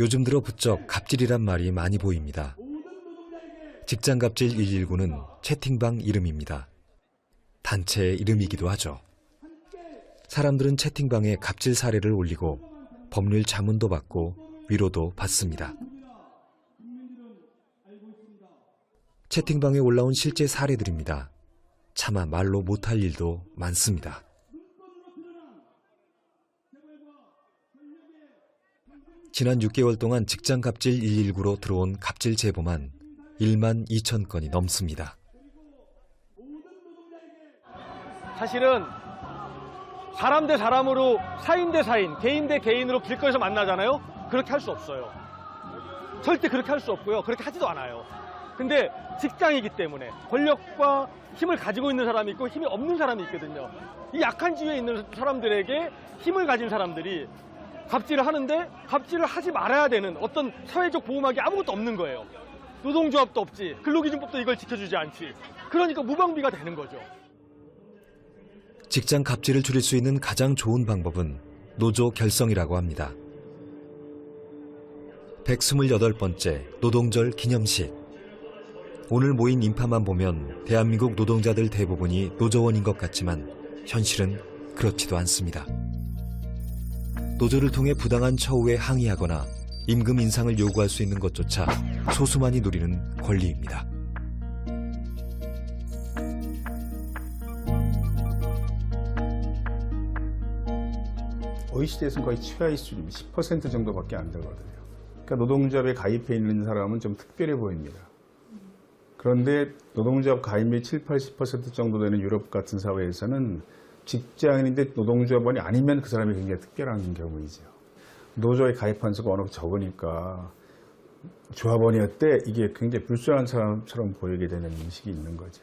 요즘 들어 부쩍 갑질이란 말이 많이 보입니다. 직장 갑질 119는 채팅방 이름입니다. 단체의 이름이기도 하죠. 사람들은 채팅방에 갑질 사례를 올리고 법률 자문도 받고 위로도 받습니다. 채팅방에 올라온 실제 사례들입니다. 차마 말로 못할 일도 많습니다. 지난 6개월 동안 직장 갑질 119로 들어온 갑질 제보만 1만 2천 건이 넘습니다. 사실은 사람 대 사람으로 사인 대 사인, 개인 대 개인으로 길거리에서 만나잖아요. 그렇게 할 수 없어요. 절대 그렇게 할 수 없고요. 그렇게 하지도 않아요. 근데 직장이기 때문에 권력과 힘을 가지고 있는 사람이 있고 힘이 없는 사람이 있거든요. 이 약한 지위에 있는 사람들에게 힘을 가진 사람들이 갑질을 하는데 갑질을 하지 말아야 되는 어떤 사회적 보호막이 아무것도 없는 거예요. 노동조합도 없지, 근로기준법도 이걸 지켜주지 않지. 그러니까 무방비가 되는 거죠. 직장 갑질을 줄일 수 있는 가장 좋은 방법은 노조 결성이라고 합니다. 128번째 노동절 기념식. 오늘 모인 인파만 보면 대한민국 노동자들 대부분이 노조원인 것 같지만 현실은 그렇지도 않습니다. 노조를 통해 부당한 처우에 항의하거나 임금 인상을 요구할 수 있는 것조차 소수만이 누리는 권리입니다. OECD에서는 거의 최하위 수준이 10% 정도밖에 안 되거든요. 그러니까 노동조합에 가입해 있는 사람은 좀 특별해 보입니다. 그런데 노동조합 가입률 7, 80% 정도 되는 유럽 같은 사회에서는 직장인인데 노동조합원이 아니면 그 사람이 굉장히 특별한 경우이죠. 노조에 가입한 수가 워낙 적으니까 조합원이었대 이게 굉장히 불쌍한 사람처럼 보이게 되는 인식이 있는 거죠.